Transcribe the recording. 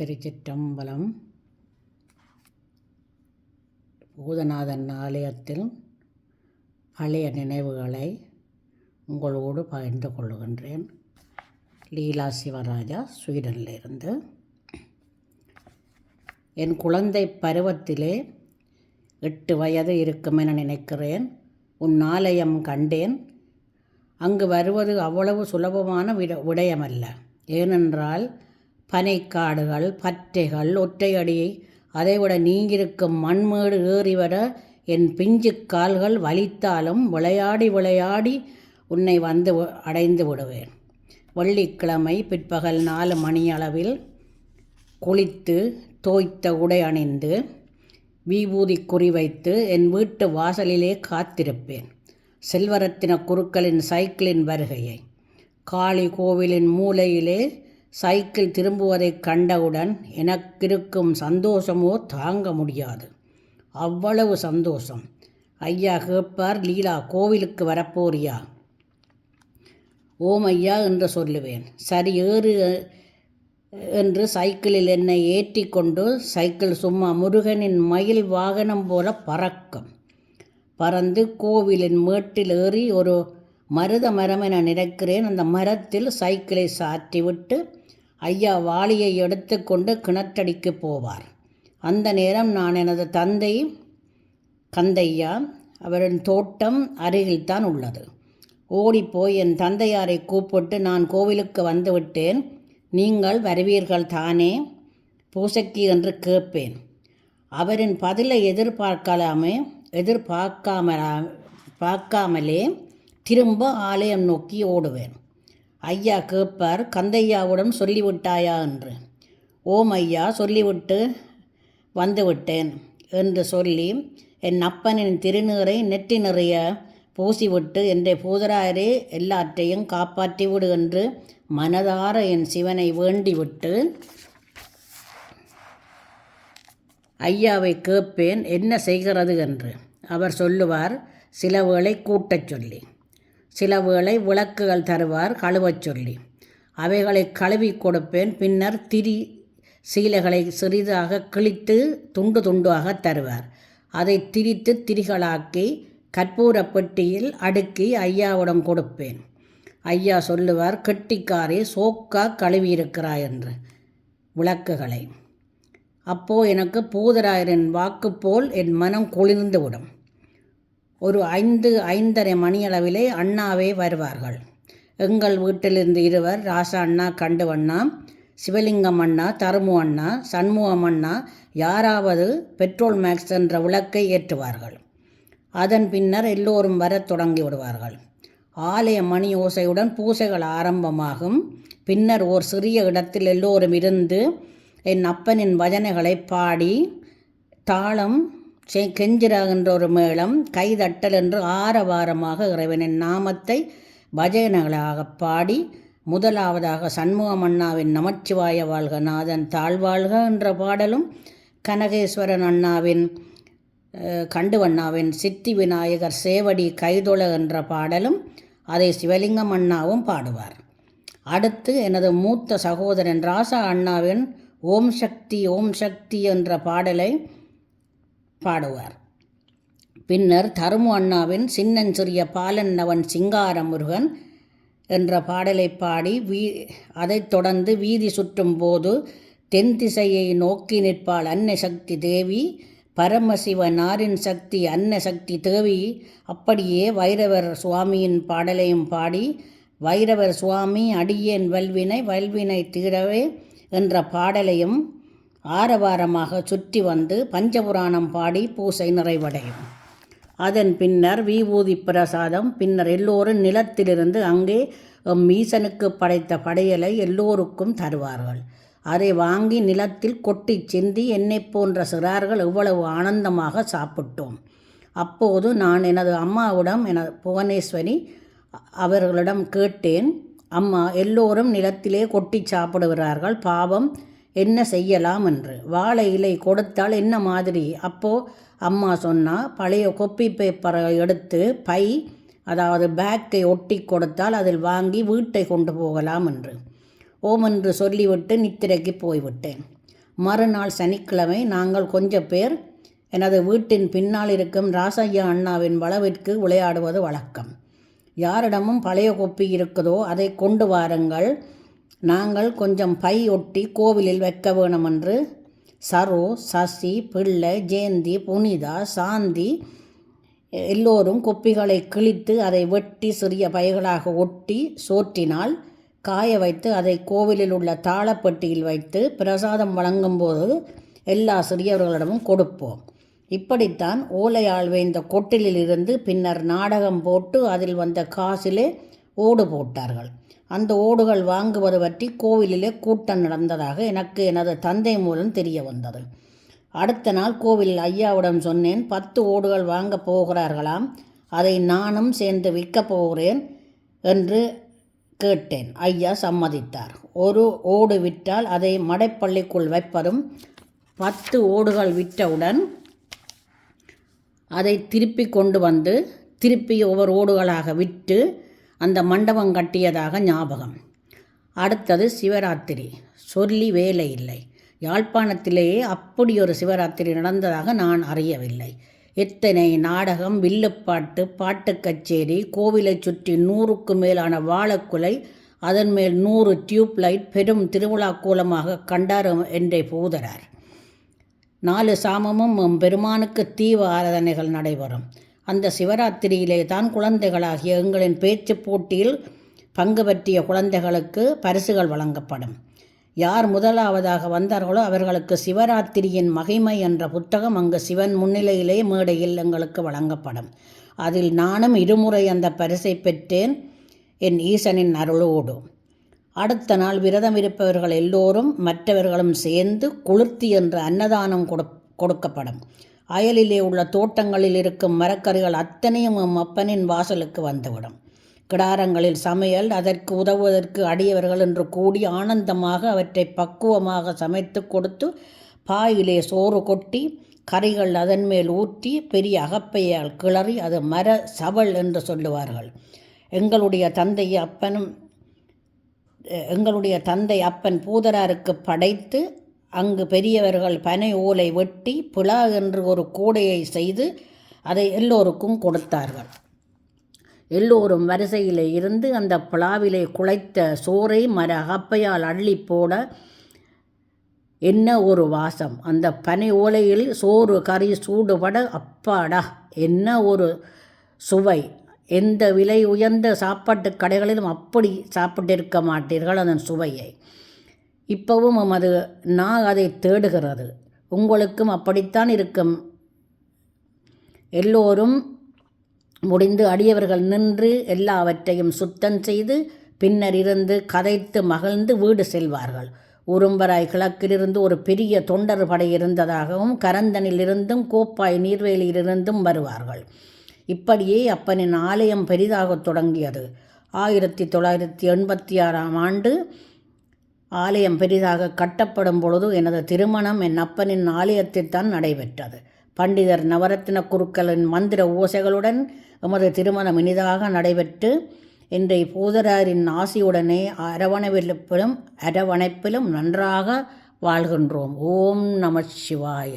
திருச்சிற்றம்பலம் பூதநாதன் ஆலயத்தில் பழைய நினைவுகளை உங்களோடு பகிர்ந்து கொள்கின்றேன் லீலா சிவராஜா ஸ்வீடனிலிருந்து. என் குழந்தை பருவத்திலே எட்டு வயது இருக்கும் என நினைக்கிறேன். உன் ஆலயம் கண்டேன். அங்கு வருவது அவ்வளவு சுலபமான விட விடயமல்ல. ஏனென்றால் பனைக்காடுகள் பற்றைகள் ஒற்றையடி அதைவிட நீங்கிருக்கும் மண்மேடு ஏறி வர என் பிஞ்சு கால்கள் வலித்தாலும் விளையாடி விளையாடி உன்னை வந்து அடைந்து விடுவேன். வெள்ளிக்கிழமை பிற்பகல் நாலு மணியளவில் குளித்து தோய்த்த உடை அணிந்து விபூதி குறிவைத்து என் வீட்டு வாசலிலே காத்திருப்பேன். செல்வரத்தின குருக்களின் சைக்கிளின் வருகையை. காளி கோவிலின் மூலையிலே சைக்கிள் திரும்புவதைக் கண்டவுடன் எனக்கிருக்கும் சந்தோஷமோ தாங்க முடியாது. அவ்வளவு சந்தோஷம். ஐயா கேட்பார் லீலா கோவிலுக்கு வரப்போறியா? ஓம் ஐயா என்று சொல்லுவேன். சரி ஏறு என்று சைக்கிளில் என்னை ஏற்றி கொண்டு சைக்கிள் சும்மா முருகனின் மயில் வாகனம் போல பறக்கும். பறந்து கோவிலின் மேட்டில் ஏறி ஒரு மருத மரம் என நினைக்கிறேன். அந்த மரத்தில் சைக்கிளை சாற்றிவிட்டு ஐயா வாளியை எடுத்துக்கொண்டு கிணற்றடிக்கு போவார். அந்த நேரம் நான் எனது தந்தை கந்தையா அவரின் தோட்டம் அருகில்தான் உள்ளது. ஓடிப்போய் என் தந்தையாரை கூப்பிட்டு நான் கோவிலுக்கு வந்துவிட்டேன் நீங்கள் வருவீர்கள் தானே? பூசைக்கு என்று கேட்பேன். அவரின் பதிலை எதிர்பார்க்கலாமே எதிர்பார்க்காமலா பார்க்காமலே திரும்ப ஆலயம் நோக்கி ஓடுவேன். ஐயா கேட்பார் கந்தையாவுடன் சொல்லிவிட்டாயா? என்று. ஓம் ஐயா சொல்லிவிட்டு வந்துவிட்டேன் என்று சொல்லி என் அப்பனின் திருநீரை நெற்றி நிறைய பூசிவிட்டு என்ற பூதராயரே எல்லாற்றையும் காப்பாற்றி விடு என்று மனதார என் சிவனை வேண்டிவிட்டு ஐயாவை கேட்பேன் என்ன செய்கிறது? என்று. அவர் சொல்லுவார் சில வேளை கூட்டச் சொல்லி. சில வேளை விளக்குகள் தருவார் கழுவச் சொல்லி. அவைகளை கழுவி கொடுப்பேன். பின்னர் திரி சீலைகளை சிறிதாக கிழித்து துண்டு துண்டாக தருவார். அதை திரித்து திரிகளாக்கி கற்பூரப் பெட்டியில் அடுக்கி ஐயாவிடம் கொடுப்பேன். ஐயா சொல்லுவார் கெட்டிக்காரே சோக்கா கழுவியிருக்கிறாய் என்று. விளக்குகளை. அப்போ எனக்கு பூதராயரின் வாக்கு போல் என் மனம் குளிர்ந்து விடும். ஒரு ஐந்து ஐந்தரை மணியளவிலே அண்ணாவே வருவார்கள். எங்கள் வீட்டிலிருந்து இருவர் ராசா அண்ணா கண்டு அண்ணா சிவலிங்கம் அண்ணா தருமு அண்ணா சண்முகம் அண்ணா யாராவது பெட்ரோல் மேக்ஸ் என்ற விளக்கை ஏற்றுவார்கள். அதன் பின்னர் எல்லோரும் வரத் தொடங்கி விடுவார்கள். ஆலய மணி ஓசையுடன் பூசைகள் ஆரம்பமாகும். பின்னர் ஓர் சிறிய இடத்தில் எல்லோரும் இருந்து என் அப்பனின் பஜனைகளை பாடி தாளம் செ- கெஞ்சிராக என்ற ஒரு மேளம் கைதட்டல் என்று ஆரவாரமாக இறைவனின் நாமத்தை பஜனைகளாக பாடி முதலாவதாக சண்முகம் அண்ணாவின் நமச்சிவாய வாழ்க நாதன் தாழ்வாழ்க என்ற பாடலும் கனகேஸ்வரன் அண்ணாவின் கண்டுவண்ணாவின் சித்தி விநாயகர் சேவடி கைதொழ என்ற பாடலும் அதை சிவலிங்கம் அண்ணாவும் பாடுவார். அடுத்து எனது மூத்த சகோதரன் ராசா அண்ணாவின் ஓம் சக்தி ஓம் சக்தி என்ற பாடலை பாடுவார். பின்னர் தருமு அண்ணாவின் சின்னஞ்சிறிய பாலன்னவன் சிங்கார முருகன் என்ற பாடலை பாடி வீ அதைத் தொடர்ந்து வீதி சுற்றும் போது தென் திசையை நோக்கி நிற்பாள் அன்ன சக்தி தேவி பரமசிவ நாரின் சக்தி அன்ன சக்தி தேவி. அப்படியே வைரவர் சுவாமியின் பாடலையும் பாடி வைரவர் சுவாமி அடியேன் வல்வினை வல்வினை தீரவே என்ற பாடலையும் ஆரவாரமாக சுற்றி வந்து பஞ்சபுராணம் பாடி பூசை நிறைவடையும். அதன் பின்னர் விபூதி பிரசாதம் பின்னர் எல்லோரும் நிலத்திலிருந்து அங்கே எம் ஈசனுக்கு படைத்த படையலை எல்லோருக்கும் தருவார்கள். அதை வாங்கி நிலத்தில் கொட்டி சிந்தி என்னை போன்ற சிறார்கள் எவ்வளவு ஆனந்தமாக சாப்பிட்டோம். அப்போது நான் எனது அம்மாவிடம் எனது புவனேஸ்வரி அவர்களிடம் கேட்டேன் அம்மா எல்லோரும் நிலத்திலே கொட்டி சாப்பிடுகிறார்கள். பாவம் என்ன செய்யலாம் என்று. வாழை இலை கொடுத்தால் என்ன மாதிரி? அப்போது அம்மா சொன்னால் பழைய கொப்பி பேப்பரை எடுத்து பை அதாவது பேக்கை ஒட்டி கொடுத்தால் அதில் வாங்கி வீட்டை கொண்டு போகலாம் என்று. ஓம் என்று சொல்லிவிட்டு நித்திரைக்கு போய்விட்டேன். மறுநாள் சனிக்கிழமை நாங்கள் கொஞ்ச பேர் எனது வீட்டின் பின்னால் இருக்கும் ராசையா அண்ணாவின் வளவிற்கு விளையாடுவது வழக்கம். யாரிடமும் பழைய கொப்பி இருக்குதோ அதை கொண்டு வாருங்கள். நாங்கள் கொஞ்சம் பை ஒட்டி கோவிலில் வைக்க வேணுமென்று. சரோ சசி பிள்ளை ஜெயந்தி புனிதா சாந்தி எல்லோரும் குப்பிகளை கிழித்து அதை வெட்டி சிறிய பைகளாக ஒட்டி சோற்றினால் காய வைத்து அதை கோவிலில் உள்ள தாளப்பட்டியில் வைத்து பிரசாதம் வழங்கும்போது எல்லா சிறியவர்களிடமும் கொடுப்போம். இப்படித்தான் ஓலையால் வேந்த கொட்டிலிலிருந்து பின்னர் நாடகம் போட்டு அதில் வந்த காசிலே ஓடு போட்டார்கள். அந்த ஓடுகள் வாங்குவது பற்றி கோவிலிலே கூட்டம் நடந்ததாக எனக்கு எனது தந்தை மூலம் தெரிய வந்தது. அடுத்த நாள் கோவிலில் ஐயாவிடம் சொன்னேன் பத்து ஓடுகள் வாங்கப் போகிறார்களாம் அதை நானும் சேர்ந்து விற்கப் போகிறேன் என்று கேட்டேன். ஐயா சம்மதித்தார். ஒரு ஓடு விற்றால் அதை மடைப்பள்ளிக்குள் வைப்பதும் பத்து ஓடுகள் விற்றவுடன் அதை திருப்பி கொண்டு வந்து திருப்பி ஒவ்வொரு ஓடுகளாக விட்டு அந்த மண்டபம் கட்டியதாக ஞாபகம். அடுத்தது சிவராத்திரி. சொல்லி வேலை இல்லை. யாழ்ப்பாணத்திலேயே அப்படி ஒரு சிவராத்திரி நடந்ததாக நான் அறியவில்லை. எத்தனை நாடகம் வில்லுப்பாட்டு பாட்டுக் கச்சேரி கோவிலை சுற்றி நூறுக்கு மேலான வாழைக்குலை அதன் மேல் நூறு டியூப் லைட் பெரும் திருவிழா கோலமாக கண்டார் என்றே போதரார் நாலு சாமமும் எம் பெருமானுக்கு தீவ ஆராதனைகள் நடைபெறும். அந்த சிவராத்திரியிலே தான் குழந்தைகளாகிய எங்களின் பேச்சு போட்டியில் பங்கு பற்றிய குழந்தைகளுக்கு பரிசுகள் வழங்கப்படும். யார் முதலாவதாக வந்தார்களோ அவர்களுக்கு சிவராத்திரியின் மகிமை என்ற புத்தகம் அங்கு சிவன் முன்னிலையிலே மேடையில் எங்களுக்கு வழங்கப்படும். அதில் நானும் இருமுறை அந்த பரிசை பெற்றேன் என் ஈசனின் அருளோடு. அடுத்த நாள் விரதம் இருப்பவர்கள் எல்லோரும் மற்றவர்களும் சேர்ந்து குளிர்த்தி என்ற அன்னதானம் கொடு கொடுக்கப்படும். அயலிலே உள்ள தோட்டங்களில் இருக்கும் மரக்கறிகள் அத்தனையும் எம் அப்பனின் வாசலுக்கு வந்துவிடும். கிடாரங்களில் சமையல் அதற்கு உதவுவதற்கு அடியவர்கள் என்று கூடி ஆனந்தமாக அவற்றை பக்குவமாக சமைத்து கொடுத்து பாயிலே சோறு கொட்டி கறிகள் அதன் மேல் ஊற்றி பெரிய அகப்பையால் கிளறி அது மர சவல் என்று சொல்லுவார்கள். எங்களுடைய தந்தை அப்பனும் எங்களுடைய தந்தை அப்பன் பூதராருக்கு படைத்து அங்கு பெரியவர்கள் பனை ஓலை வெட்டி பிளா என்று ஒரு கூடையை செய்து அதை எல்லோருக்கும் கொடுத்தார்கள். எல்லோரும் வரிசையிலே இருந்து அந்த பிளாவிலே குழைத்த சோறை மர அகப்பையால் அள்ளி போட என்ன ஒரு வாசம். அந்த பனை ஓலையில் சோறு கறி சூடுபட அப்பாடா என்ன ஒரு சுவை. எந்த விலை உயர்ந்த சாப்பாட்டு கடைகளிலும் அப்படி சாப்பிட்டிருக்க மாட்டீர்கள் அதன் சுவையை. இப்போவும் அது நான் அதை தேடுகிறது. உங்களுக்கும் அப்படித்தான் இருக்கும். எல்லோரும் முடிந்து அடியவர்கள் நின்று எல்லாவற்றையும் சுத்தம் செய்து பின்னர் இருந்து கதைத்து மகிழ்ந்து வீடு செல்வார்கள். உரும்பராய் கிழக்கிலிருந்து ஒரு பெரிய தொண்டர் படை இருந்ததாகவும் கரந்தனிலிருந்தும் கோப்பாய் நீர்வேலியிலிருந்தும் வருவார்கள். இப்படியே அப்பனின் ஆலயம் பெரிதாகத் தொடங்கியது. ஆயிரத்தி தொள்ளாயிரத்தி எண்பத்தி ஆறாம் ஆண்டு ஆலயம் பெரிதாக கட்டப்படும் பொழுது எனது திருமணம் என் அப்பனின் ஆலயத்தில் தான் நடைபெற்றது. பண்டிதர் நவரத்ன குருக்களின் மந்திர ஓசைகளுடன் எமது திருமணம் இனிதாக நடைபெற்று இன்றைய பூதராரின் ஆசியுடனே அரவணைப்பிலும் அரவணைப்பிலும் நன்றாக வாழ்கின்றோம். ஓம் நம சிவாய.